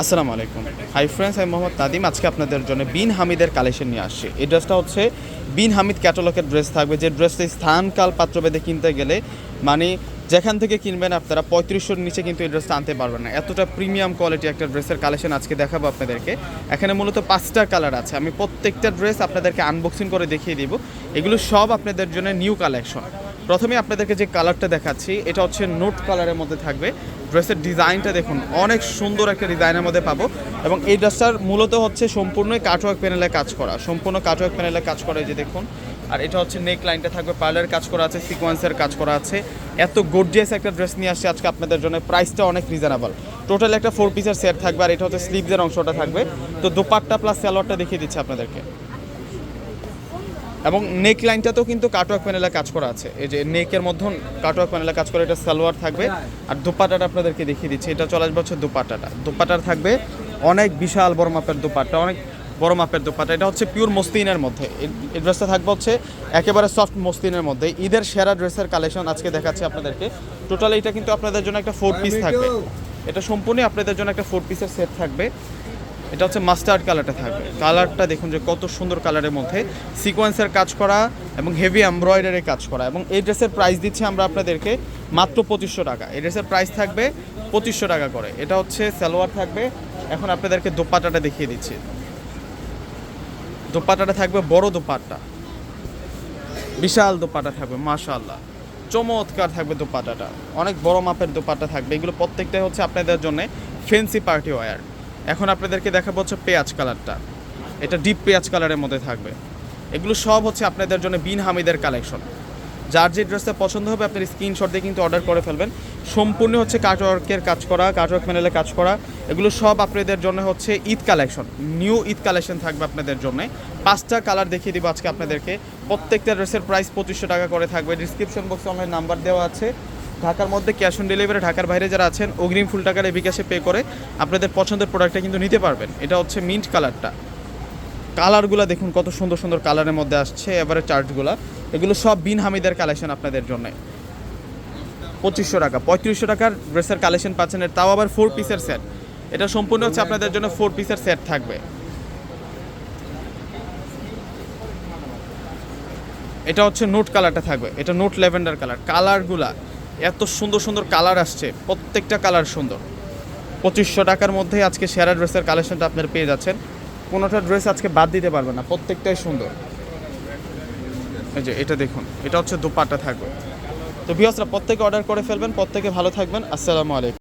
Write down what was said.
আসসালামু আলাইকুম। Hi friends আমি মোহাম্মদ তাদিম আজকে আপনাদের জন্য বিন হামিদের কালেকশন নিয়ে আসছি। এই ড্রেসটা হচ্ছে বিন হামিদ ক্যাটালগের ড্রেস থাকবে। যে ড্রেসটা স্থানকাল পাত্রভেদে কিনতে গেলে মানে যেখান থেকে কিনবেন আপনারা পঁয়ত্রিশশোর নিচে কিন্তু এই ড্রেসটা আনতে পারবেন না। এতটা প্রিমিয়াম কোয়ালিটি একটা ড্রেসের কালেকশন আজকে দেখাবো আপনাদেরকে। এখানে মূলত পাঁচটা কালার আছে। আমি প্রত্যেকটা ড্রেস আপনাদেরকে আনবক্সিং করে দেখিয়ে দিব। এগুলো সব আপনাদের জন্য নিউ কালেকশন প্রথমে আপনাদেরকে যে কালারটা দেখাচ্ছি, এটা হচ্ছে নোট কালারের মধ্যে থাকবে। ড্রেসের ডিজাইনটা দেখুন, অনেক সুন্দর একটা ডিজাইনের মধ্যে পাবো। এবং এই ড্রেসটার মূলত হচ্ছে সম্পূর্ণই কাটওয়ার্ক প্যানেলে কাজ করা। সম্পূর্ণ কাটওয়ার্ক প্যানেলে কাজ করা এই যে দেখুন। আর এটা হচ্ছে নেক লাইনটা থাকবে পার্লার কাজ করা আছে সিকোয়েন্সের কাজ করা আছে। এত গর্জিয়াস একটা ড্রেস নিয়ে আসছে আজকে আপনাদের জন্য প্রাইসটা অনেক রিজনেবল টোটাল একটা ফোর পিসের সেট থাকবে, আর এটা হচ্ছে স্লিভসের অংশটা থাকবে। তো দোপাট্টা প্লাস সালোয়ারটা দেখিয়ে দিচ্ছি আপনাদেরকে। এবং নেক লাইনটাতেও কিন্তু কাটওয়ার্ক প্যানেলে কাজ করা আছে। এই যে নেকের মধ্যে কাটওয়ার্ক প্যানেলে কাজ করে এটা সালোয়ার থাকবে। আর দুপাটাটা আপনাদেরকে দেখিয়ে দিচ্ছি। এটা চলে আসবে হচ্ছে দুপাটাটা। দুপাটার থাকবে অনেক বিশাল বড় মাপের দুপাট্টা, অনেক বড় মাপের দুপাট্টা। এটা হচ্ছে পিওর মসলিনের মধ্যে। এই- ড্রেসটা থাকবে হচ্ছে একেবারে সফট মসলিনের মধ্যে। ঈদের সেরা ড্রেসের কালেকশন আজকে দেখাচ্ছি আপনাদেরকে। টোটাল এটা কিন্তু আপনাদের জন্য একটা ফোর পিস থাকবে। এটা সম্পূর্ণ আপনাদের জন্য একটা ফোর পিসের সেট থাকবে। এটা হচ্ছে মাস্টার্ড কালারটা থাকবে। কালারটা দেখুন যে কত সুন্দর কালারের মধ্যে। সিকোয়েন্সের কাজ করা এবং হেভি এমব্রয়ডারি কাজ করা এবং এই ড্রেসের প্রাইস দিচ্ছি আমরা আপনাদেরকে মাত্র পঁচিশশো টাকা। এই ড্রেসের প্রাইস থাকবে পঁচিশশো টাকা করে। এটা হচ্ছে সালোয়ার থাকবে। এখন আপনাদেরকে দোপাটাটা দেখিয়ে দিচ্ছি। দোপাটাটা থাকবে বড় দোপাট্টা। বিশাল দোপাটা থাকবে, মাশাআল্লাহ। চমৎকার থাকবে দোপাটাটা অনেক বড় মাপের দোপাটা থাকবে। এগুলো প্রত্যেকটাই হচ্ছে আপনাদের জন্য ফেন্সি পার্টি ওয়্যার এখন আপনাদেরকে দেখাবো হচ্ছে পেঁয়াজ কালারটা। এটা ডিপ পেঁয়াজ কালারের মধ্যে থাকবে। এগুলো সব হচ্ছে আপনাদের জন্য বিন হামিদের কালেকশন। যার যে ড্রেসটা পছন্দ হবে, আপনার স্ক্রিনশট দিয়ে কিন্তু অর্ডার করে ফেলবেন। সম্পূর্ণ হচ্ছে কাটওয়ার্কের কাজ করা, কাটওয়ার্ক প্যানেলে কাজ করা। এগুলো সব আপনাদের জন্য হচ্ছে Eid collection. New Eid collection থাকবে আপনাদের জন্য। পাঁচটা কালার দেখিয়ে দিব আজকে আপনাদেরকে। প্রত্যেকটা ড্রেসের প্রাইস পঁচিশশো টাকা করে থাকবে। ডিসক্রিপশন বক্সে অনলাইন নাম্বার দেওয়া আছে। ঢাকার মধ্যে ক্যাশ অন ডেলিভারি ঢাকার বাইরে যারা আছেন, অগ্রিম ফুল টাকার বিকাশে পে করে আপনাদের পছন্দের প্রোডাক্টটা কিন্তু নিতে পারবেন। এটা হচ্ছে মিন্ট কালারটা কালারগুলো দেখুন, কত সুন্দর সুন্দর কালারের মধ্যে আসছে, এবারে চার্টগুলো এগুলো সব বিন হামিদের কালেকশন আপনাদের জন্য। পঁচিশশো টাকা, পঁয়ত্রিশশো টাকার ড্রেসের কালেকশন পাচ্ছেন তাও আবার ফোর পিসের সেট এটা সম্পূর্ণ হচ্ছে আপনাদের জন্য ফোর পিসের সেট থাকবে। এটা হচ্ছে নোট কালারটা থাকবে। এটা নোট ল্যাভেন্ডার কালার কালারগুলা এত সুন্দর সুন্দর কালার আসছে, প্রত্যেকটা কালার সুন্দর। পঁচিশশো টাকার মধ্যে আজকে সেরা ড্রেসের কালেকশনটা আপনারা পেয়ে যাচ্ছেন। কোনোটা ড্রেস আজকে বাদ দিতে পারবে না, প্রত্যেকটাই সুন্দর। এই যে এটা দেখুন, এটা হচ্ছে দুপাট্টা থাকবে। তো বিহসরা প্রত্যেকে অর্ডার করে ফেলবেন, প্রত্যেকে ভালো থাকবেন। আসসালামু আলাইকুম।